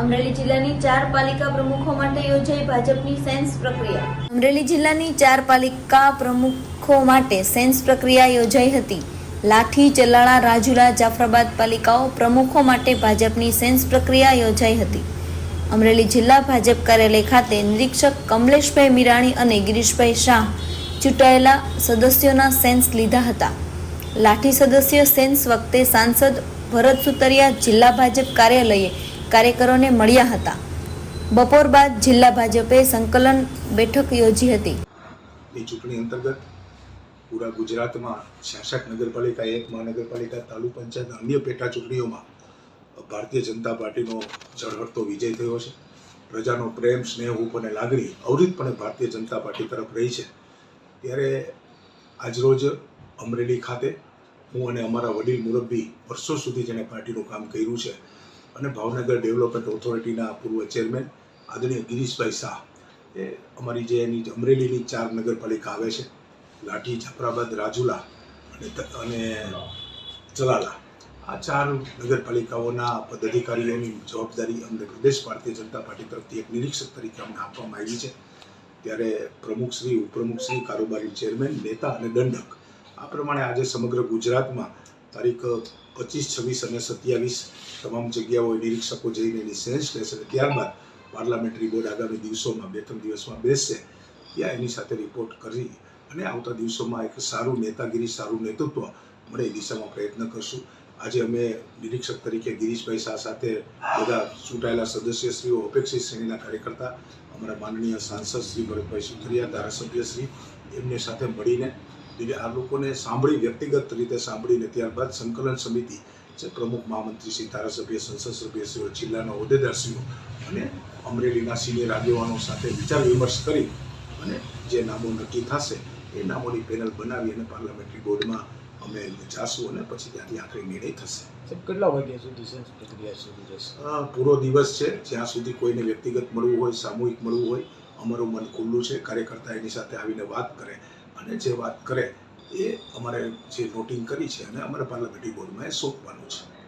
અમરેલી જિલ્લાની ચાર પાલિકા પ્રમુખો માટે યોજાઈ ભાજપની સેન્સ પ્રક્રિયા. અમરેલી જિલ્લાની ચાર પાલિકા પ્રમુખો માટે સેન્સ પ્રક્રિયા યોજાઈ હતી. લાઠી ચલાળા રાજુલા, જાફરાબાદ પાલિકાઓ પ્રમુખો માટે ભાજપની સેન્સ પ્રક્રિયા યોજાઈ હતી. અમરેલી જિલ્લા ભાજપ કાર્યાલય ખાતે નિરીક્ષક કમલેશભાઈ મીરાણી અને ગિરીશભાઈ શાહ ચૂંટાયેલા સદસ્યોના સેન્સ લીધા હતા. લાઠી સદસ્ય સેન્સ વખતે સાંસદ ભરત સુતરિયા જિલ્લા ભાજપ કાર્યાલયે કાર્યકરોને મળ્યા હતા. બપોર બાદ જિલ્લા ભાજપે સંકલન બેઠક યોજી હતી. એ ચૂંટણી અંતર્ગત પૂરા ગુજરાતમાં છાસઠ નગરપાલિકા એક, મહાનગરપાલિકા, તાલુકા પંચાયત અન્ય પેટા ચૂંટણીઓમાં ભારતીય જનતા પાર્ટીનો ઝળહળતો વિજય થયો છે. પ્રજાનો પ્રેમ, સ્નેહ હૂફ અને લાગણી અવરિતપણે ભારતીય જનતા પાર્ટી તરફ રહી છે. ત્યારે આજરોજ અમરેલી ખાતે હું અને અમારા વડીલ મુરબ્બી વર્ષો સુધી જેણે પાર્ટીનું કામ કર્યું છે. અને ભાવનગર ડેવલપમેન્ટ ઓથોરિટીના પૂર્વ ચેરમેન આદરણીય ગિરીશભાઈ શાહ એ અમારી જે એની અમરેલીની ચાર નગરપાલિકા આવે છે, લાઠી જાફરાબાદ રાજુલા અને અને ચલાલા. આ ચાર નગરપાલિકાઓના પદાધિકારીઓની જવાબદારી અમને પ્રદેશ ભારતીય જનતા પાર્ટી તરફથી એક નિરીક્ષક તરીકે અમને આપવામાં આવી છે. ત્યારે પ્રમુખશ્રી ઉપપ્રમુખશ્રી કારોબારી ચેરમેન, નેતા અને દંડક આ પ્રમાણે આજે સમગ્ર ગુજરાતમાં તારીખ પચીસ, છવ્વીસ અને સત્યાવીસ તમામ જગ્યાઓએ નિરીક્ષકો જઈને એની સેન્સ લેશે અને ત્યારબાદ પાર્લામેન્ટરી બોર્ડ આગામી દિવસોમાં, બે, ત્રણ દિવસમાં બેસશે. ત્યાં એની સાથે રિપોર્ટ કરી અને આવતા દિવસોમાં એક સારું નેતાગીરી, સારું નેતૃત્વ મળે એ દિશામાં પ્રયત્ન કરશું. આજે અમે નિરીક્ષક તરીકે ગિરીશભાઈ શાહ સાથે બધા ચૂંટાયેલા સદસ્યશ્રીઓ, અપેક્ષિત શ્રેણીના કાર્યકર્તા, અમારા માનનીય સાંસદ શ્રી ભરતભાઈ સુથરિયા ધારાસભ્યશ્રી એમની એમને સાથે મળીને એટલે આ લોકોને સાંભળી વ્યક્તિગત રીતે સાંભળીને ત્યારબાદ સંકલન સમિતિ જે પ્રમુખ મહામંત્રી શ્રી ધારાસભ્ય સંસદ સભ્યશ્રીઓ જિલ્લાના હોદ્દેદારશ્રીઓ અને અમરેલીના સિનિયર આગેવાનો સાથે વિચાર વિમર્શ કરી અને જે નામો નક્કી થશે એ નામોની પેનલ બનાવી અને પાર્લામેન્ટરી બોર્ડમાં અમે જાશું અને પછી ત્યાંથી આખરી નિર્ણય થશે. કેટલા વાગ્યા સુધી પ્રક્રિયા સુધી જશે પૂરો દિવસ છે. જ્યાં સુધી કોઈને વ્યક્તિગત મળવું હોય સામૂહિક મળવું હોય અમારું મન ખુલ્લું છે. કાર્યકર્તા એની સાથે આવીને વાત કરે. અને જે વાત કરે એ અમારે જે નોટિંગ કરી છે અને અમારે પાર્લામેન્ટરી બોર્ડમાં એ સોંપવાનું છે.